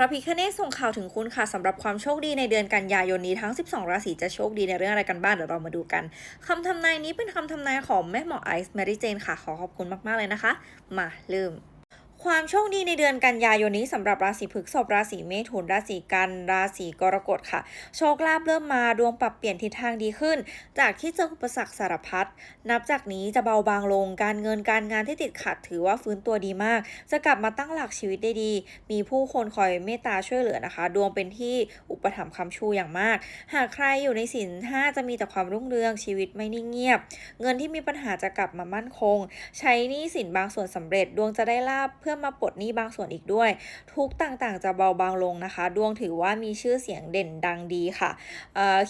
ระพิคเนศส่งข่าวถึงคุณค่ะสำหรับความโชคดีในเดือนกันยายนนี้ทั้ง 12 ราศีจะโชคดีในเรื่องอะไรกันบ้างเดี๋ยวเรามาดูกันคำทำนายนี้เป็นคำทำนายของแม่หมอไอซ์แมรี่เจนค่ะขอขอบคุณมากๆเลยนะคะ มาเริ่ม ความโชคดีในเดือนกันยายนนี้สำหรับราศีพฤษภราศีเมถุน ราศีกัน ราศีกรกฎค่ะ โชคลาภเริ่มมาดวงปรับเปลี่ยนทิศทางดีขึ้น จากที่เจออุปสรรคสารพัดนับจากนี้จะเบาบางลงการเงินการงานที่ติดขัดถือว่าฟื้นตัวดีมาก จะกลับมาตั้งหลักชีวิตได้ดี มีผู้คนคอยเมตตาช่วยเหลือนะคะ ดวงเป็นที่อุปถัมภ์คำชูอย่างมาก หากใครอยู่ในสินห้าจะมีแต่ความรุ่งเรืองชีวิตไม่นิ่งเงียบ เงินที่มีปัญหาจะกลับมามั่นคง ใช้นี้สินบางส่วนสำเร็จดวงจะได้ลาบเพื่อมาปลดหนี้บางส่วนอีกด้วย ทุกต่างๆ จะเบาบางลงนะคะ ดวงถือว่ามีชื่อเสียงเด่นดังดีค่ะ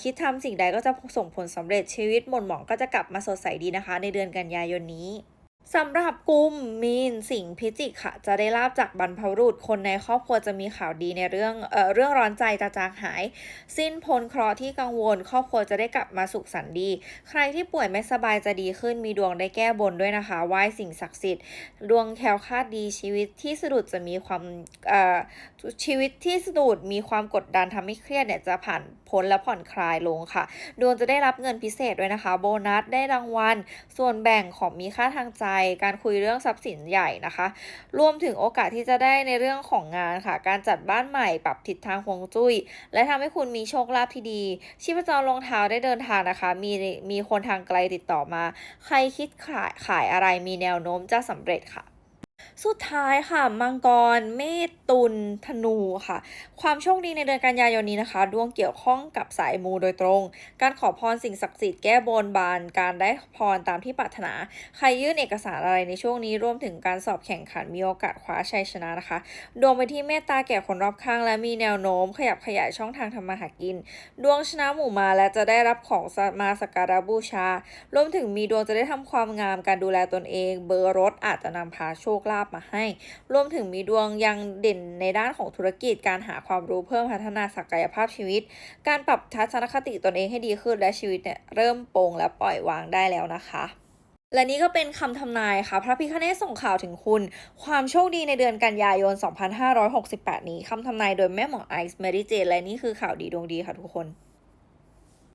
คิดทำสิ่งใดก็จะส่งผลสำเร็จชีวิตหม่นหมองก็จะกลับมาสดใสดีนะคะ ในเดือนกันยายนนี้ สำหรับกลุ่มมีนสิงพิจิกค่ะ จะได้ลาบจากบรรพบุรุษคนในครอบครัวจะมีข่าวดีในเรื่องเอ่อเรื่องร้อนใจจะจางหาย สิ้นพ้นเคราะห์ที่กังวล ครอบครัวจะได้กลับมาสุขสันต์ดี ใครที่ป่วยไม่สบายจะดีขึ้นมีดวงได้แก้บนด้วยนะคะไหว้สิ่งศักดิ์สิทธิ์ ดวงแคล้วคาดดีชีวิตที่สะดุดจะมีความเอ่อชีวิตที่สะดุดมีความกดดันทำให้เครียดเนี่ยจะผ่านพ้นและผ่อนคลายลงค่ะ ดวงจะได้รับเงินพิเศษด้วยนะคะ โบนัสได้รางวัลส่วนแบ่งของมีค่าทางใจการคุยเรื่องทรัพย์สินใหญ่นะคะ รวมถึงโอกาสที่จะได้ในเรื่องของงานค่ะ การจัดบ้านใหม่ปรับทิศทางฮวงจุ้ย และทำให้คุณมีโชคลาภที่ดี ชีพจรรองเท้าได้เดินทางนะคะ มีมีคนทางไกลติดต่อมา ใครคิดขายขายอะไรมีแนวโน้มจะสำเร็จค่ะ สุดท้ายค่ะ มังกร เมษตุลธนูค่ะ ความโชคดีในเดือนกันยายนนี้นะคะ ดวงเกี่ยวข้องกับสายมูโดยตรง การขอพรสิ่งศักดิ์สิทธิ์แก้บนบาน การได้พรตามที่ปรารถนา ใครยื่นเอกสารอะไรในช่วงนี้รวมถึงการสอบแข่งขันมีโอกาสคว้าชัยชนะนะคะ ดวงไปที่เมตตาแก่คนรอบข้าง และมีแนวโน้ม ขยับขยายช่องทางทำมาหากิน ดวงชนะหมู่มาและจะได้รับของมาสักการะบูชารวมถึงมีดวงจะได้ทำความงามการดูแลตนเอง เบอร์รถอาจจะนำพาโชคลาภมาให้ รวมถึงมีดวงยังเด่นในด้านของธุรกิจ การหาความรู้เพิ่มพัฒนาศักยภาพชีวิต การปรับทัศนคติตนเองให้ดีขึ้นและชีวิตเนี่ยเริ่มโปร่งและปล่อยวางได้แล้วนะคะและนี่ก็เป็นคำทำนายค่ะ พระพิคเนศส่งข่าวถึงคุณ ความโชคดีในเดือนกันยายน 2568 นี้คำทำนายโดยแม่หมอไอซ์เมริเจนและนี่คือข่าวดีดวงดีค่ะทุกคน